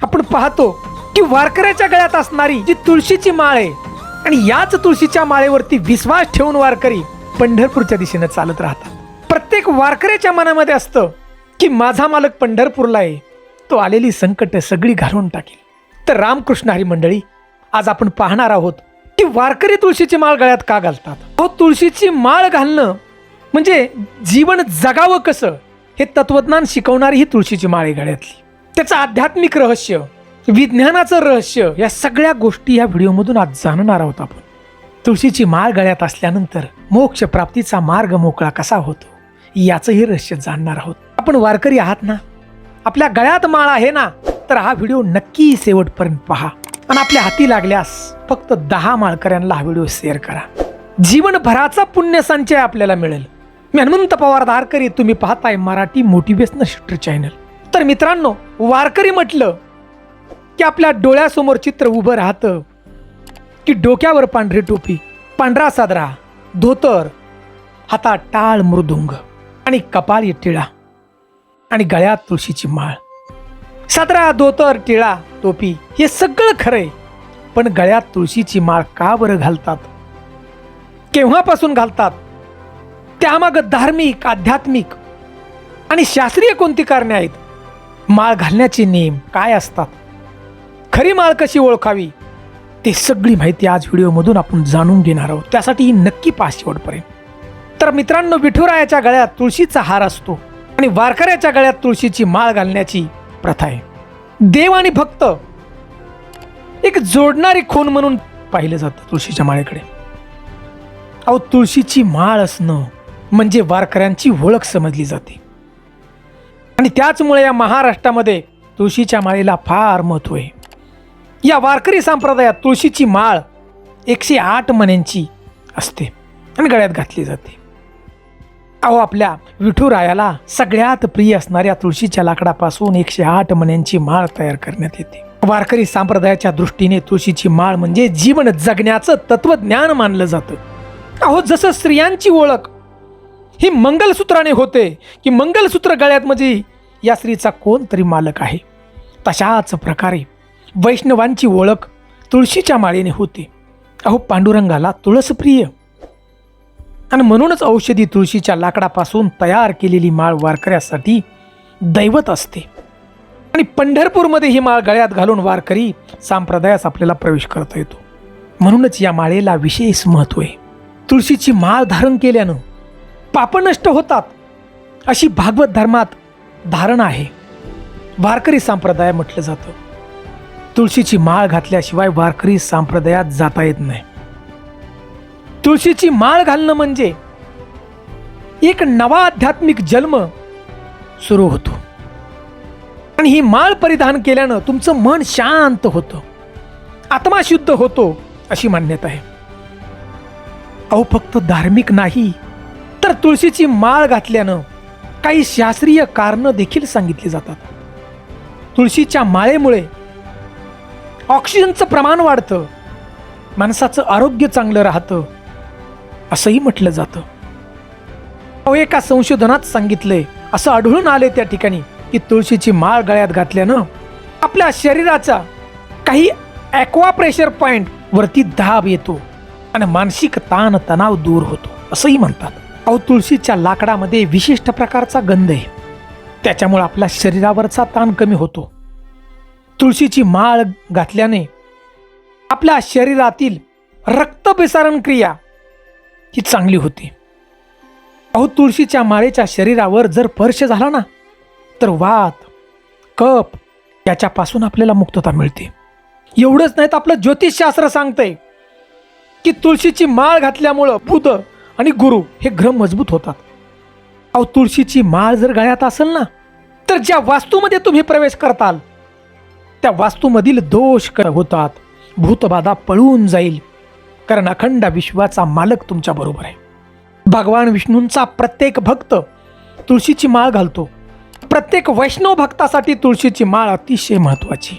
आपण पाहतो की वारकऱ्याच्या गळ्यात असणारी जी तुळशीची माळ आहे आणि याच तुळशीच्या माळेवरती विश्वास ठेवून वारकरी पंढरपूरच्या दिशेनं चालत राहतात. प्रत्येक वारकऱ्याच्या मनामध्ये असतं की माझा मालक पंढरपूरला आहे. तो आलेली संकट सगळी घालून टाकेल. तर रामकृष्ण हरी मंडळी आज आपण पाहणार आहोत की वारकरी तुळशीची माळ गळ्यात का घालतात? हो तुळशीची माळ घालणं म्हणजे जीवन जगावं कसं? हे तत्वज्ञान शिकवणारी ही तुळशीची माळ आहे गळ्यातली. त्याचं आध्यात्मिक रहस्य विज्ञानाचं रहस्य या सगळ्या गोष्टी या व्हिडिओमधून आज जाणणार आहोत आपण. तुळशीची माळ गळ्यात असल्यानंतर मोक्ष प्राप्तीचा मार्ग मोकळा कसा होतो याचंही रहस्य जाणणार आहोत. आपण वारकरी आहात ना? आपल्या गळ्यात माळ आहे ना? तर हा व्हिडिओ नक्की शेवटपर्यंत पहा. आणि आपल्या हाती लागल्यास फक्त दहा माळकऱ्यांना हा व्हिडिओ शेअर करा. जीवनभराचा पुण्य संचय आपल्याला मिळेल. मी हनुमंत पवार धारकरी तुम्ही पाहताय मराठी मोटिवेशनल शिफ्टर चॅनल. तर मित्रांनो वारकरी म्हटलं की आपल्या डोळ्यासमोर चित्र उभं राहतं की डोक्यावर पांढरी टोपी पांढरा सादरा धोतर हातात टाळ मृदुंग आणि कपाळी टिळा आणि गळ्यात तुळशीची माळ. सादरा धोतर टिळा टोपी हे सगळं खरंय पण गळ्यात तुळशीची माळ का बरं घालतात? केव्हापासून घालतात? त्यामागं धार्मिक आध्यात्मिक आणि शास्त्रीय कोणती कारणे आहेत? माळ घालण्याचे नियम काय असतात? खरी माळ कशी ओळखावी? ते सगळी माहिती आज व्हिडिओमधून आपण जाणून घेणार आहोत. त्यासाठी ही नक्की पास शेवटपर्यंत. तर मित्रांनो विठुरायाच्या गळ्यात तुळशीचा हार असतो आणि वारकऱ्याच्या गळ्यात तुळशीची माळ घालण्याची प्रथा आहे. देव आणि भक्त एक जोडणारी खून म्हणून पाहिलं जातं तुळशीच्या माळेकडे. अहो तुळशीची माळ असणं म्हणजे वारकऱ्यांची ओळख समजली जाते. आणि त्याचमुळे या महाराष्ट्रामध्ये तुळशीच्या माळेला फार महत्त्व आहे. या वारकरी संप्रदायात तुळशीची माळ एकशे आठ मण्यांची असते आणि गळ्यात घातली जाते. अहो आपल्या विठुरायाला सगळ्यात प्रिय असणाऱ्या तुळशीच्या लाकडापासून एकशे आठ मण्यांची माळ तयार करण्यात येते. वारकरी संप्रदायाच्या दृष्टीने तुळशीची माळ म्हणजे जीवन जगण्याचं तत्वज्ञान मानलं जातं. अहो जसं स्त्रियांची ओळख ही मंगलसूत्राने होते की मंगलसूत्र गळ्यात म्हणजे या स्त्रीचा कोणतरी मालक आहे. तशाच प्रकारे वैष्णवांची ओळख तुळशीच्या माळेने होते. अहो पांडुरंगाला तुळसप्रिय. आणि म्हणूनच औषधी तुळशीच्या लाकडापासून तयार केलेली माळ वारकऱ्यासाठी दैवत असते. आणि पंढरपूरमध्ये ही माळ गळ्यात घालून वारकरी संप्रदायास आपल्याला प्रवेश करता येतो. म्हणूनच या माळेला विशेष महत्त्व आहे. तुळशीची माळ धारण केल्यानं पाप नष्ट होतात. अशी भागवत धर्मात धारणा आहे. वारकरी संप्रदाय म्हटलं जातं. तुळशीची माळ घातल्याशिवाय वारकरी संप्रदायात जाता येत नाही. तुळशीची माळ घालणं म्हणजे एक नवा आध्यात्मिक जन्म सुरू होतो. आणि ही माळ परिधान केल्यानं तुमचं मन शांत होतं. आत्मा शुद्ध होतो अशी मान्यता आहे. अहो फक्त धार्मिक नाही तर तुळशीची माळ घातल्यानं काही शास्त्रीय कारणं देखील सांगितली जातात. तुळशीच्या माळेमुळे ऑक्सिजनचं प्रमाण वाढतं माणसाचं आरोग्य चांगलं राहतं असंही म्हटलं जातं. अहो एका संशोधनात सांगितलंय असं आढळून आले त्या ठिकाणी की तुळशीची माळ गळ्यात घातल्यानं आपल्या शरीराचा काही ॲक्वा प्रेशर पॉइंट वरती दाब येतो आणि मानसिक ताण तणाव दूर होतो असंही म्हणतात. अहो तुळशीच्या लाकडामध्ये विशिष्ट प्रकारचा गंध आहे. त्याच्यामुळे आपल्या शरीरावरचा ताण कमी होतो. तुळशीची माळ घातल्याने आपल्या शरीरातील रक्तभिसारण क्रिया ही चांगली होते. अहो तुळशीच्या माळेच्या शरीरावर जर स्पर्श झाला ना तर वात कप याच्यापासून आपल्याला मुक्तता मिळते. एवढंच नाही तर आपलं ज्योतिषशास्त्र सांगतंय की तुळशीची माळ घातल्यामुळं बुध आणि गुरु हे ग्रह मजबूत होतात. अहो तुळशीची माळ जर गळ्यात असेल ना तर ज्या वास्तूमध्ये तुम्ही प्रवेश करताल त्या वास्तूमधील दोष क होतात भूतबाधा पळून जाईल कारण अखंड विश्वाचा मालक तुमच्या बरोबर आहे. भगवान विष्णूंचा प्रत्येक भक्त तुळशीची माळ घालतो. प्रत्येक वैष्णव भक्तासाठी तुळशीची माळ अतिशय महत्वाची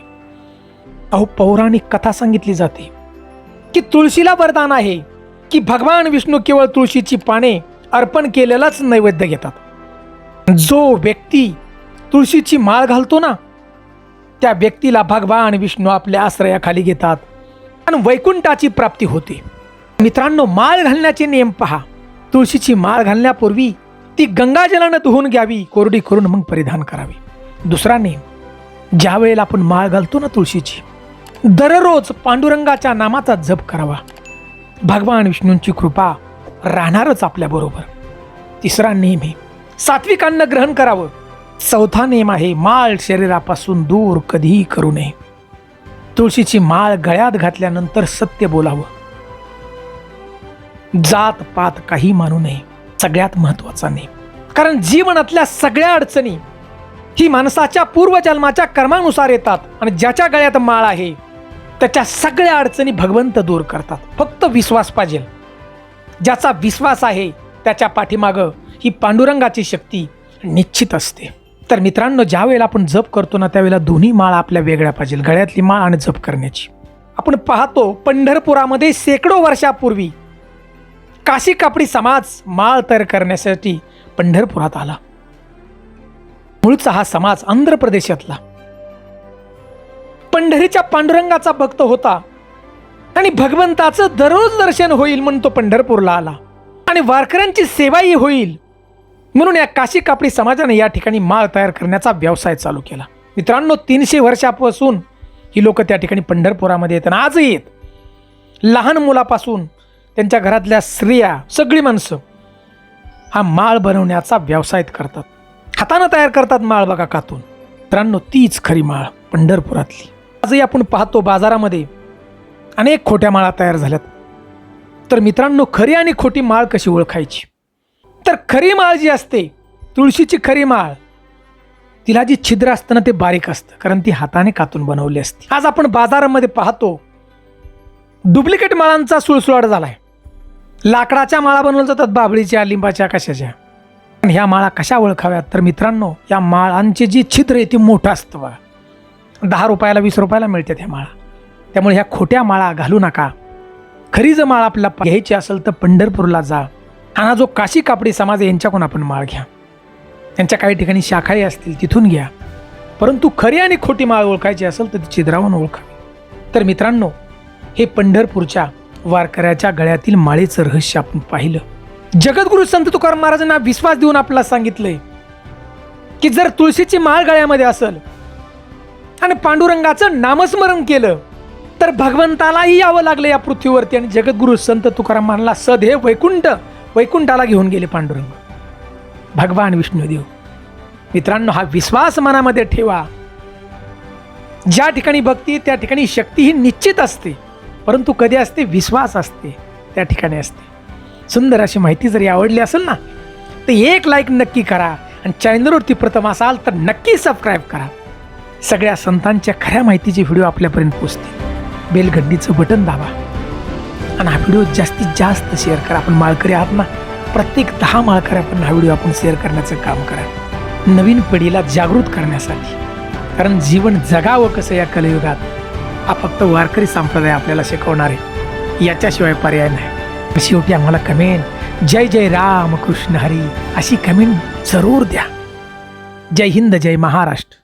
अहो पौराणिक कथा सांगितली जाते की तुळशीला वरदान आहे. की भगवान विष्णू केवळ तुळशीची पाने अर्पण केलेलाच नैवेद्य घेतात. जो व्यक्ती तुळशीची माळ घालतो ना त्या व्यक्तीला भगवान विष्णू आपल्या आश्रयाखाली घेतात आणि वैकुंठाची प्राप्ती होते. मित्रांनो माळ घालण्याचे नियम पहा. तुळशीची माळ घालण्यापूर्वी ती गंगाजलानं धुवून घ्यावी कोरडी करून मग परिधान करावी. दुसरा नियम ज्या वेळेला आपण माळ घालतो ना तुळशीची दररोज पांडुरंगाच्या नामाचा जप करावा. भगवान विष्णूंची कृपा राहणारच आपल्याबरोबर तिसरा नेम आहे सात्विक अन्न ग्रहण करावं. चौथा नेम आहे माळ शरीरापासून दूर कधीही करू नये. तुळशीची माळ गळ्यात घातल्यानंतर सत्य बोलावं. जात पात काही मानू नये सगळ्यात महत्त्वाचा नेम. कारण जीवनातल्या सगळ्या अडचणी ही माणसाच्या पूर्वजन्माच्या कर्मानुसार येतात आणि ज्याच्या गळ्यात माळ आहे त्याच्या सगळ्या अडचणी भगवंत दूर करतात. फक्त विश्वास पाहिजे. ज्याचा विश्वास आहे त्याच्या पाठीमागं ही पांडुरंगाची शक्ती निश्चित असते. तर मित्रांनो ज्या वेळेला आपण जप करतो ना त्यावेळेला दोन्ही माळ आपल्या वेगळ्या पाहिजे गळ्यातली माळ आणि जप करण्याची. आपण पाहतो पंढरपुरामध्ये शेकडो वर्षापूर्वी काशी कापडी समाज माळ तयार करण्यासाठी पंढरपुरात आला. मूळचा हा समाज आंध्र प्रदेशातला. पंढरीच्या पांडुरंगाचा भक्त होता. आणि भगवंताचं दररोज दर्शन होईल म्हणून तो पंढरपूरला आला. आणि वारकऱ्यांची सेवाही होईल म्हणून या काशी कापडी समाजाने या ठिकाणी माळ तयार करण्याचा व्यवसाय चालू केला. मित्रांनो तीनशे वर्षापासून ही लोक त्या ठिकाणी पंढरपुरामध्ये येत आणि आजही येत. लहान मुलापासून त्यांच्या घरातल्या स्त्रिया सगळी माणसं हा माळ बनवण्याचा व्यवसाय करतात. हातानं तयार करतात माळ बघा कातून. मित्रांनो तीच खरी माळ पंढरपुरातली. आजही आपण पाहतो बाजारामध्ये अनेक खोट्या माळा तयार झाल्यात. तर मित्रांनो खरी आणि खोटी माळ कशी ओळखायची? तर खरी माळ जी असते तुळशीची खरी माळ तिला जी छिद्र असतं ना ते बारीक असतं कारण ती हाताने कातून बनवली असते. आज आपण बाजारामध्ये पाहतो डुप्लिकेट माळांचा सुळसुळाट झालाय. लाकडाच्या माळा बनवल्या जातात बाबळीच्या लिंबाच्या कशाच्या. पण ह्या माळा कशा ओळखाव्यात? तर मित्रांनो या माळांचे जी छिद्र आहे ते मोठं असतं बघा दहा रुपयाला वीस रुपयाला मिळतात ह्या माळा. त्यामुळे ह्या खोट्या माळा घालू नका. खरी जर माळ आपल्याला घ्यायची असेल तर पंढरपूरला जा. आणि हा जो काशी कापडी समाज आहे यांच्याकडून आपण माळ घ्या. त्यांच्या काही ठिकाणी शाखाही असतील तिथून घ्या. परंतु खरी आणि खोटी माळ ओळखायची असेल तर ती छिद्रावून ओळखावी तर मित्रांनो हे पंढरपूरच्या वारकऱ्याच्या गळ्यातील माळेचं रहस्य आपण पाहिलं. जगद्गुरु संत तुकाराम महाराजांना विश्वास देऊन आपल्याला सांगितलंय की जर तुळशीची माळ गळ्यामध्ये असेल आणि पांडुरंगाचं नामस्मरण केलं. तर भगवंतालाही यावं लागलं या पृथ्वीवरती आणि जगद्गुरु संत तुकाराम महाराजला सदैव वैकुंठ वैकुंठाला घेऊन गेले पांडुरंग. भगवान विष्णुदेव मित्रांनो हा विश्वास मनामध्ये ठेवा. ज्या ठिकाणी भक्ती त्या ठिकाणी शक्ती ही निश्चित असते. परंतु कधी असते? विश्वास असते. त्या ठिकाणी असते. सुंदर अशी माहिती जरी आवडली असेल ना तर एक लाईक नक्की करा. आणि चॅनलवरती प्रथम असाल तर नक्की सबस्क्राईब करा. सगळ्या संतांच्या खऱ्या माहितीचे व्हिडिओ आपल्यापर्यंत पोचते बेलगड्डीचं बटन दाबा. आणि हा व्हिडिओ जास्तीत जास्त शेअर करा. आपण माळकरी आहात ना प्रत्येक दहा माळकऱ्यापर्यंत हा व्हिडिओ आपण शेअर करण्याचं काम करा. नवीन पिढीला जागृत करण्यासाठी. कारण जीवन जगावं कसं या कलयुगात? हा फक्त वारकरी संप्रदाय आपल्याला शिकवणार आहे. याच्याशिवाय पर्याय नाही. शेवटी आम्हाला कमेंट जय जय राम कृष्ण हरी. अशी कमेंट जरूर द्या. जय हिंद जय महाराष्ट्र.